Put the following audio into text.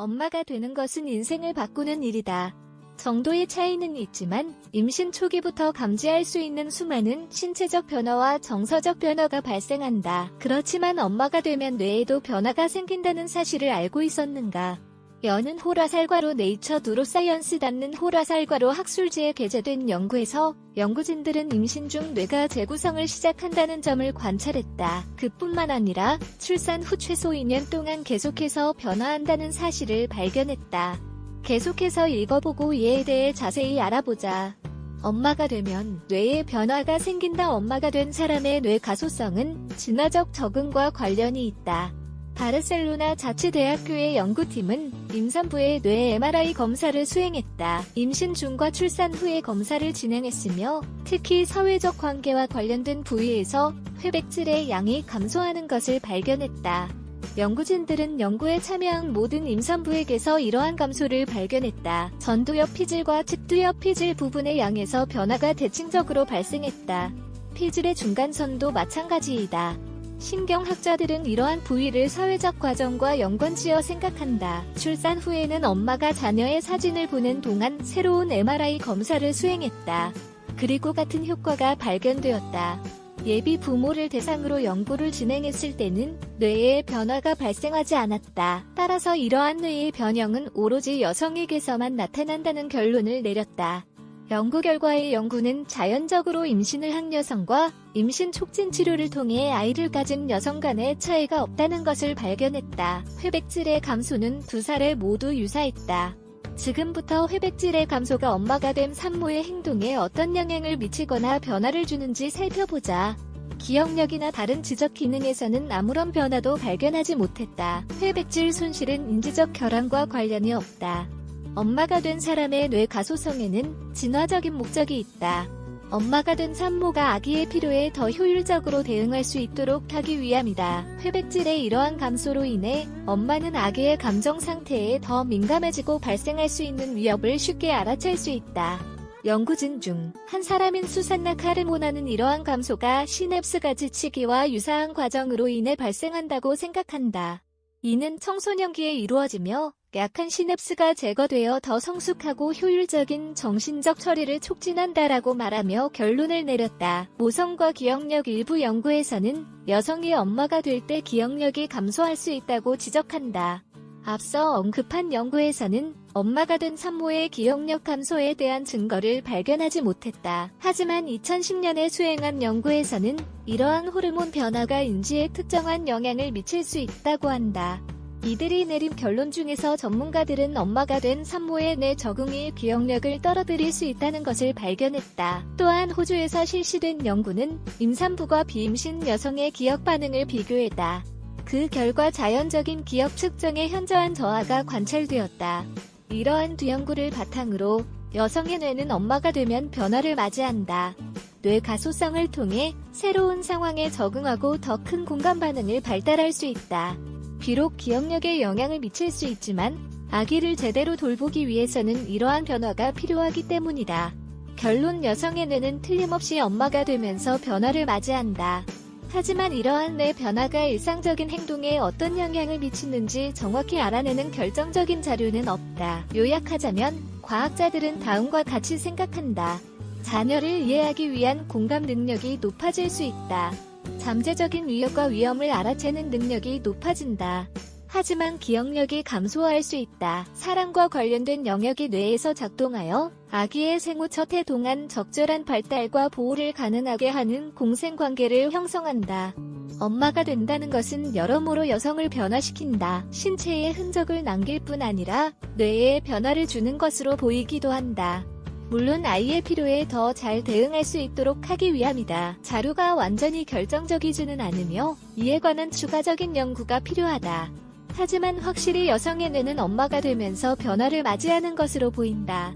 엄마가 되는 것은 인생을 바꾸는 일이다. 정도의 차이는 있지만 임신 초기부터 감지할 수 있는 수많은 신체적 변화와 정서적 변화가 발생한다. 그렇지만 엄마가 되면 뇌에도 변화가 생긴다는 사실을 알고 있었는가? 여는 호라살과로 네이처 누로사이언스 닿는 호라살과로 학술지에 게재된 연구에서 연구진들은 임신 중 뇌가 재구성을 시작한다는 점을 관찰했다. 그뿐만 아니라 출산 후 최소 2년 동안 계속해서 변화한다는 사실을 발견했다. 계속해서 읽어보고 이에 대해 자세히 알아보자. 엄마가 되면 뇌에 변화가 생긴다. 엄마가 된 사람의 뇌 가소성은 진화적 적응과 관련이 있다. 바르셀로나 자치대학교의 연구팀은 임산부의 뇌 MRI 검사를 수행했다. 임신 중과 출산 후의 검사를 진행했으며 특히 사회적 관계와 관련된 부위에서 회백질의 양이 감소하는 것을 발견했다. 연구진들은 연구에 참여한 모든 임산부에게서 이러한 감소를 발견했다. 전두엽 피질과 측두엽 피질 부분의 양에서 변화가 대칭적으로 발생했다. 피질의 중간선도 마찬가지이다. 신경학자들은 이러한 부위를 사회적 과정과 연관지어 생각한다. 출산 후에는 엄마가 자녀의 사진을 보는 동안 새로운 MRI 검사를 수행했다. 그리고 같은 효과가 발견되었다. 예비 부모를 대상으로 연구를 진행했을 때는 뇌에 변화가 발생하지 않았다. 따라서 이러한 뇌의 변형은 오로지 여성에게서만 나타난다는 결론을 내렸다. 연구 결과의 연구는 자연적으로 임신을 한 여성과 임신 촉진 치료를 통해 아이를 가진 여성 간의 차이가 없다는 것을 발견했다. 회백질의 감소는 두 사례 모두 유사했다. 지금부터 회백질의 감소가 엄마가 된 산모의 행동에 어떤 영향을 미치거나 변화를 주는지 살펴보자. 기억력이나 다른 지적 기능에서는 아무런 변화도 발견하지 못했다. 회백질 손실은 인지적 결함과 관련이 없다. 엄마가 된 사람의 뇌 가소성에는 진화적인 목적이 있다. 엄마가 된 산모가 아기의 필요에 더 효율적으로 대응할 수 있도록 하기 위함이다. 회백질의 이러한 감소로 인해 엄마는 아기의 감정 상태에 더 민감해지고 발생할 수 있는 위협을 쉽게 알아챌 수 있다. 연구진 중 한 사람인 수산나 카르모나는 이러한 감소가 시냅스 가 지치기와 유사한 과정으로 인해 발생한다고 생각한다. 이는 청소년기에 이루어지며 약한 시냅스가 제거되어 더 성숙하고 효율적인 정신적 처리를 촉진한다라고 말하며 결론을 내렸다. 모성과 기억력 일부 연구에서는 여성이 엄마가 될 때 기억력이 감소할 수 있다고 지적한다. 앞서 언급한 연구에서는 엄마가 된 산모의 기억력 감소에 대한 증거를 발견하지 못했다. 하지만 2010년에 수행한 연구에서는 이러한 호르몬 변화가 인지에 특정한 영향을 미칠 수 있다고 한다. 이들이 내린 결론 중에서 전문가들은 엄마가 된 산모의 뇌 적응이 기억력을 떨어뜨릴 수 있다는 것을 발견했다. 또한 호주에서 실시된 연구는 임산부가 비임신 여성의 기억 반응을 비교했다. 그 결과 자연적인 기억 측정의 현저한 저하가 관찰되었다. 이러한 두 연구를 바탕으로 여성의 뇌는 엄마가 되면 변화를 맞이한다. 뇌 가소성을 통해 새로운 상황에 적응하고 더 큰 공감 반응을 발달할 수 있다. 비록 기억력에 영향을 미칠 수 있지만 아기를 제대로 돌보기 위해서는 이러한 변화가 필요하기 때문이다. 결론 여성의 뇌는 틀림없이 엄마가 되면서 변화를 맞이한다. 하지만 이러한 뇌 변화가 일상적인 행동에 어떤 영향을 미치는지 정확히 알아내는 결정적인 자료는 없다. 요약하자면 과학자들은 다음과 같이 생각한다. 자녀를 이해하기 위한 공감 능력이 높아질 수 있다. 잠재적인 위협과 위험을 알아채는 능력이 높아진다. 하지만 기억력이 감소할 수 있다. 사랑과 관련된 영역이 뇌에서 작동하여 아기의 생후 첫 해 동안 적절한 발달과 보호를 가능하게 하는 공생관계를 형성한다. 엄마가 된다는 것은 여러모로 여성을 변화시킨다. 신체에 흔적을 남길 뿐 아니라 뇌에 변화를 주는 것으로 보이기도 한다. 물론 아이의 필요에 더 잘 대응할 수 있도록 하기 위함이다. 자료가 완전히 결정적이지는 않으며 이에 관한 추가적인 연구가 필요하다. 하지만 확실히 여성의 뇌는 엄마가 되면서 변화를 맞이하는 것으로 보인다.